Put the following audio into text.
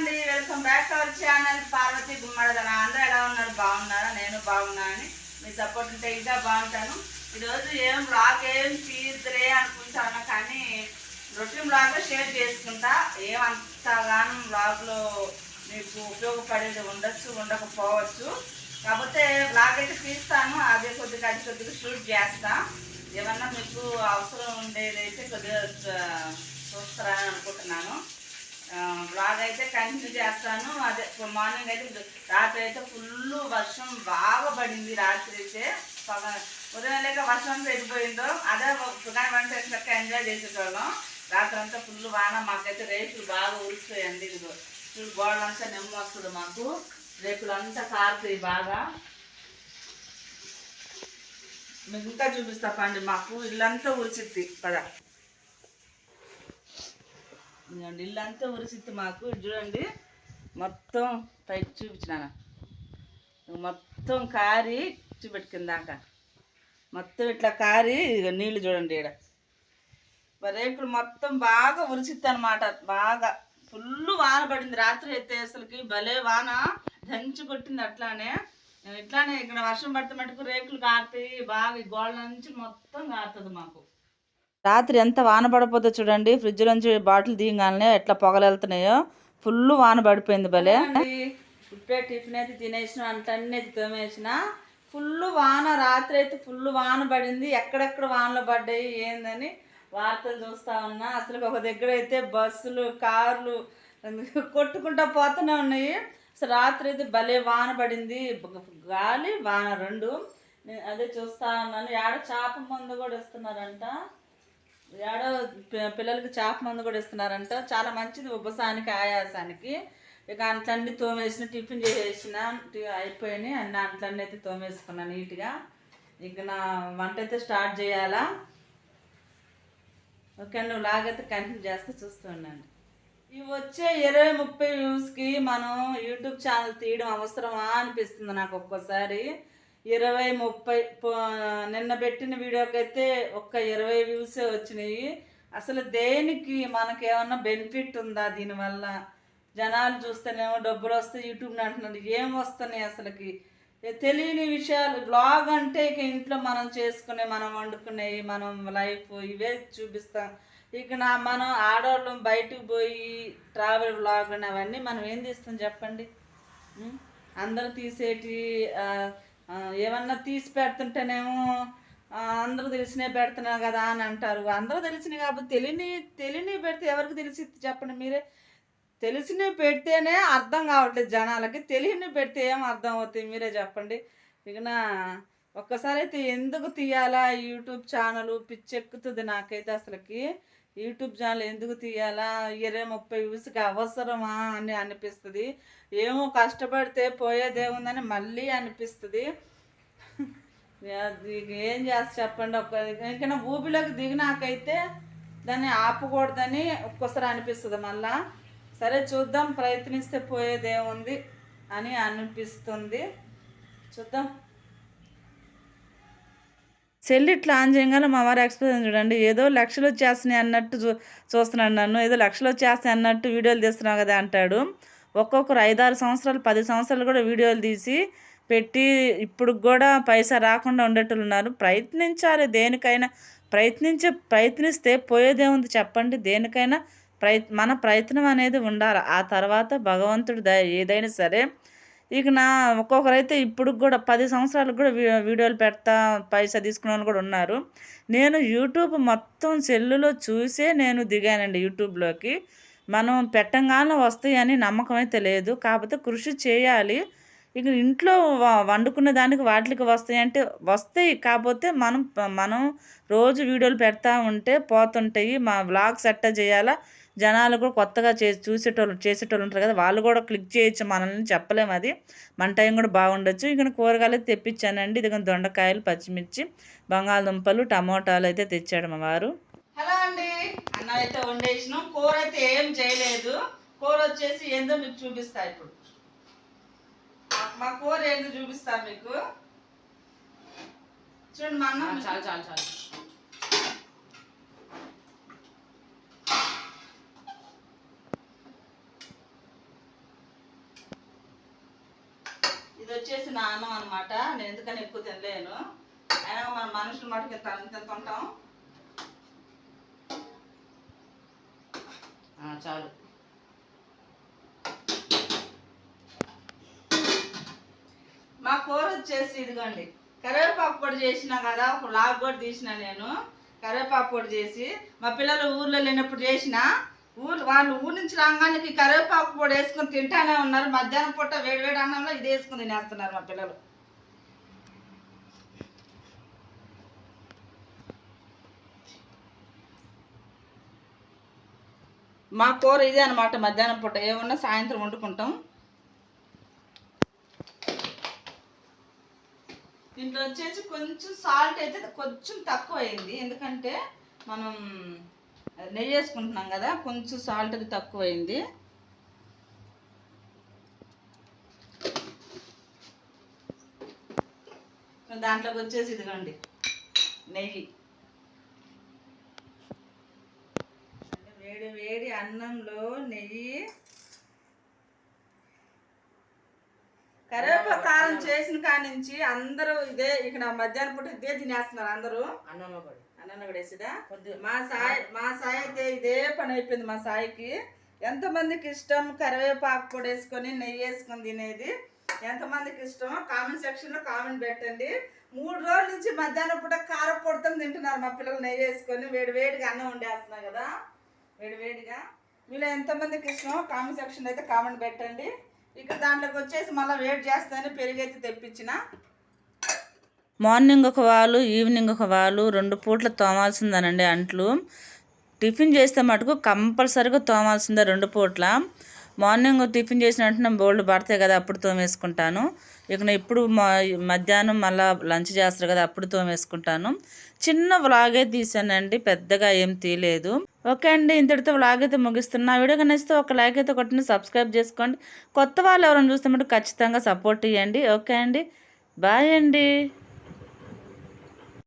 అండి welcome back to our channel Parvathi Gummadadana. అందరూ ఎలా ఉన్నారు? బాగున్నారా? నేను బాగున్నా అని మీ సపోర్ట్ ఉంటే ఇంకా బాగుంటాను. ఈరోజు ఏం బ్లాగ్ ఏం తీద్దలే అనుకుంటాను కానీ రొటీన్ బ్లాగ్లో షేర్ చేసుకుంటా. ఏమంతగానో బ్లాగ్లో మీకు ఉపయోగపడేది ఉండొచ్చు ఉండకపోవచ్చు. కాకపోతే బ్లాగ్ అయితే తీస్తాను. అదే కొద్దిగా అది కొద్దిగా షూట్ చేస్తా. ఏమన్నా మీకు అవసరం ఉండేదైతే కొద్దిగా చూస్తారా? బాగా అయితే కంటిన్యూ చేస్తాను. అదే మార్నింగ్ అయితే రాత్రి అయితే ఫుల్ వర్షం బాగా పడింది రాత్రి అయితే. పగ- ఉదయం లేక వర్షం అంతా వెళ్ళిపోయిందో అదే సుగాని వంట వేసినాక ఎంజాయ్ చేసేటోళ్ళం. రాత్రి అంతా ఫుల్ వాన మాకైతే రేకులు బాగా ఉరిసిపోయండి ఇదిగో. చూడు గోడలంతా నెమ్మ వస్తుంది మాకు. రేకులు అంతా కారుతాయి బాగా. మీకు ఇంకా చూపిస్తా పండి మాకు ఇల్లంతా ఉరిచిద్ది పద. ఇదిగోండి ఇల్లంతా ఉరిసిద్ది మాకు. చూడండి మొత్తం పైకి చూపించినాను? మొత్తం కారి చూపెట్టుకుందాక మొత్తం ఇట్లా కారి ఇక నీళ్ళు చూడండి ఇక్కడ మరి రేకులు మొత్తం బాగా ఉరిసిద్ది అనమాట బాగా. ఫుల్ వాన పడింది రాత్రి అయితే అసలుకి భలే వాన. దంచి కొట్టింది అట్లానే. ఇట్లానే ఇక్కడ వర్షం పడితే మటుకు రేకులు కారుతాయి బాగా ఈ గోడల నుంచి మొత్తం కారుతుంది మాకు. రాత్రి ఎంత వాన పడిపోతుందో చూడండి ఫ్రిడ్జ్ నుంచి బాటిల్ దిగగానే ఎట్లా పొగలు వెళ్తున్నాయో ఫుల్ వాన పడిపోయింది భలే. ఇప్పుడే టిఫిన్ అయితే తినేసిన అంటన్నీ తోమేసిన ఫుల్ వాన రాత్రి అయితే ఫుల్ వాన పడింది. ఎక్కడెక్కడ వానలు పడ్డాయి ఏందని వార్తలు చూస్తా ఉన్నా. అసలు ఒక దగ్గర అయితే బస్సులు కార్లు కొట్టుకుంటా పోతూనే ఉన్నాయి. అసలు రాత్రి అయితే భలే వాన పడింది. గాలి వాన రెండు. అదే చూస్తా ఉన్నాను. యాడ చేప మందు కూడా ఇస్తున్నారంట. ఏడో పిల్లలకి చేప మందు కూడా ఇస్తున్నారంట. చాలా మంచిది ఉబ్బసానికి ఆయాసానికి. ఇక అంట్లన్నీ తోమేసిన టిఫిన్ చేసేసిన అయిపోయినాయి. అన్ని అంట్లన్నీ అయితే తోమేసుకున్నాను నీట్గా. ఇక నా వంట అయితే స్టార్ట్ చేయాలా? ఓకే నువ్వు లాగైతే కంటిన్యూ చేస్తే చూస్తూ ఉండండి. ఇవి వచ్చే ఇరవై ముప్పై వ్యూస్కి మనం యూట్యూబ్ ఛానల్ తీయడం అవసరమా అనిపిస్తుంది నాకు ఒక్కోసారి. ఇరవై ముప్పై నిన్న పెట్టిన వీడియోకి అయితే ఒక్క ఇరవై వ్యూసే వచ్చినాయి. అసలు దేనికి మనకి ఏమన్నా బెనిఫిట్ ఉందా దీనివల్ల? జనాలు చూస్తేనేమో డబ్బులు వస్తే యూట్యూబ్ని అంటున్నారు. ఏం వస్తున్నాయి అసలుకి? తెలియని విషయాలు. బ్లాగ్ అంటే ఇక ఇంట్లో మనం చేసుకునే మనం వండుకునేవి మనం లైఫ్ ఇవే చూపిస్తాం. ఇక నా మనం ఆడవాళ్ళం బయటకు పోయి ట్రావెల్ బ్లాగ్ అవన్నీ మనం ఏం తీస్తాం చెప్పండి? అందరూ తీసేటి ఏమన్నా తీసి పెడుతుంటేనేమో అందరూ తెలిసినే పెడుతున్నా కదా అని అంటారు. అందరూ తెలిసినవి కాబట్టి తెలియని తెలియని పెడితే ఎవరికి తెలిసి చెప్పండి మీరే. తెలిసినవి పెడితేనే అర్థం కావట్లేదు జనాలకి. తెలియని పెడితే ఏం అర్థం అవుతుంది మీరే చెప్పండి. ఇక నా ఒక్కసారి అయితే ఎందుకు తీయాలా యూట్యూబ్ ఛానల్? పిచ్చెక్కుతుంది నాకైతే అసలుకి. యూట్యూబ్ ఛానల్ ఎందుకు తీయాలా? ఇరవై ముప్పై వ్యూస్కి అవసరమా అని అనిపిస్తుంది. ఏమో కష్టపడితే పోయేదేముందని మళ్ళీ అనిపిస్తుంది. ఏం చేస్తా చెప్పండి ఒక్క ఇంకైనా ఊబిలోకి దిగినాకైతే దాన్ని ఆపకూడదని ఒక్కోసారి అనిపిస్తుంది మళ్ళా. సరే చూద్దాం ప్రయత్నిస్తే పోయేదేముంది అని అనిపిస్తుంది. చూద్దాం. చెల్లి ఇట్లా ఆన్ చేయగానే మా వారు ఎక్స్ప్రెషన్ చూడండి ఏదో లక్షలు వచ్చేస్తున్నాయి అన్నట్టు చూ చూస్తున్నాడు నన్ను ఏదో లక్షలు వచ్చేస్తాయి అన్నట్టు వీడియోలు తీస్తున్నావు కదా అంటాడు. ఒక్కొక్కరు ఐదారు సంవత్సరాలు పది సంవత్సరాలు కూడా వీడియోలు తీసి పెట్టి ఇప్పుడు కూడా పైసా రాకుండా ఉండేటోళ్ళు ఉన్నారు. ప్రయత్నించాలి దేనికైనా ప్రయత్నించే ప్రయత్నిస్తే పోయేదేముంది చెప్పండి. దేనికైనా ప్రయత్ మన ప్రయత్నం అనేది ఉండాలి. ఆ తర్వాత భగవంతుడు ద ఏదైనా సరే ఇక నా ఒక్కొక్కరైతే ఇప్పుడు కూడా పది సంవత్సరాలకు కూడా వీడియోలు పెడతా పైసా తీసుకునే వాళ్ళు కూడా ఉన్నారు. నేను యూట్యూబ్ మొత్తం సెల్లులో చూసే నేను దిగానండి యూట్యూబ్లోకి. మనం పెట్టంగానే వస్తాయని నమ్మకం అయితే లేదు. కాకపోతే కృషి చేయాలి. ఇక ఇంట్లో వండుకున్న వండుకునే దానికి వాటికి వస్తాయి అంటే వస్తాయి. కాకపోతే మనం మనం రోజు వీడియోలు పెడతా ఉంటే పోతుంటాయి. మా వ్లాగ్స్ ఎట్టా చేయాలా? జనాలు కూడా కొత్తగా చే చూసేటోళ్ళు చేసేటోళ్ళు ఉంటారు కదా వాళ్ళు కూడా క్లిక్ చేయొచ్చు మనల్ని చెప్పలేము అది. మన టైం కూడా బాగుండొచ్చు. ఇక్కడ కూరగాయలు అయితే తెప్పించానండి. ఇది దొండకాయలు పచ్చిమిర్చి బంగాళదుంపలు టమోటాలు అయితే తెచ్చాడు మా వారు. హలో అండి. అన్నం అయితే వండేసినాం. కూర అయితే ఏం చేయలేదు. కూర వచ్చేసి ఏందో మీకు చూపిస్తా ఇప్పుడు. మా- మా కూర ఏందో చూపిస్తా మీకు. చూడండి మా అన్నం. చాలు చాలు చాలు. ఇది వచ్చేసి నా అన్నం అనమాట నేను ఎందుకని ఎక్కువ తినలేను. అయినా మన మనుషులు మటుకు ఇంత ఉంటాం చాలు. మా కూర వచ్చేసి ఇదిగోండి. కరివేపాకు పొడి చేసినా కదా ఒక లాగ్ కూడా తీసిన నేను. కరివేపాకు పొడి చేసి మా పిల్లలు ఊర్లో లేనప్పుడు చేసిన ఊరు వాళ్ళు ఊరు నుంచి రాగానికి కరివేపాకు పొడి వేసుకొని తింటానే ఉన్నారు. మధ్యాహ్నం పూట వేడి వేడి అన్నంలో ఇది వేసుకుని తినేస్తున్నారు మా పిల్లలు. మా కూర ఇదే అనమాట మధ్యాహ్నం పూట ఏమన్నా సాయంత్రం వండుకుంటాం. దీంట్లో వచ్చేసి కొంచెం సాల్ట్ అయితే కొంచెం తక్కువ అయింది. ఎందుకంటే మనం నెయ్యి వేసుకుంటున్నాం కదా కొంచెం సాల్ట్ అది దాంట్లోకి వచ్చేసి ఇదిగోండి నెయ్యి. వేడి వేడి అన్నంలో నెయ్యి కరివేపాకు కారం చేసిన కాడి నుంచి అందరూ ఇదే ఇక్కడ మధ్యాహ్నం పూట ఇదే తినేస్తున్నారు అందరూ. అన్నంలో పడి అన్న కూడా వేసిదా? మా సాయి మా సాయి అయితే ఇదే పని అయిపోయింది మా సాయికి. ఎంతమందికి ఇష్టం కరివేపాకు పొడి వేసుకొని నెయ్యి వేసుకొని తినేది? ఎంతమందికి ఇష్టం కామెంట్ సెక్షన్లో కామెంట్ పెట్టండి. మూడు రోజుల నుంచి మధ్యాహ్నం పూట కారం పొడితో తింటున్నారు మా పిల్లలు నెయ్యి వేసుకొని. వేడి వేడిగా అన్నం వండేస్తున్నాం కదా. వేడి వేడిగా. మీలో ఎంతమందికి ఇష్టం కామెంట్ సెక్షన్ అయితే కామెంట్ పెట్టండి. ఇక్కడ దాంట్లోకి వచ్చేసి మళ్ళీ వేడి చేస్తానని పెరుగైతే తెప్పించిన. మార్నింగ్ ఒక వాళ్ళు ఈవినింగ్ ఒక వాళ్ళు రెండు పూట్ల తోమాల్సిందేనండి అంట్లు. టిఫిన్ చేస్తే మటుకు కంపల్సరీగా తోమాల్సిందే రెండు పూట్ల. మార్నింగ్ టిఫిన్ చేసిన వెంటనే బోల్డ్ పడతాయి కదా అప్పుడు తోమేసుకుంటాను. ఇక నేను ఇప్పుడు మధ్యాహ్నం మళ్ళీ లంచ్ చేస్తారు కదా అప్పుడు తోమేసుకుంటాను. చిన్న వ్లాగే తీసానండి పెద్దగా ఏం తీయలేదు. ఓకే అండి ఇంతటితో వ్లాగ్ అయితే ముగిస్తున్నా. వీడియో కనిస్తే ఒక లైక్ అయితే కొట్టిన సబ్స్క్రైబ్ చేసుకోండి. కొత్త వాళ్ళు ఎవరైనా చూస్తే మటు ఖచ్చితంగా సపోర్ట్ ఇవ్వండి ఓకే అండి బాయ్ అండి.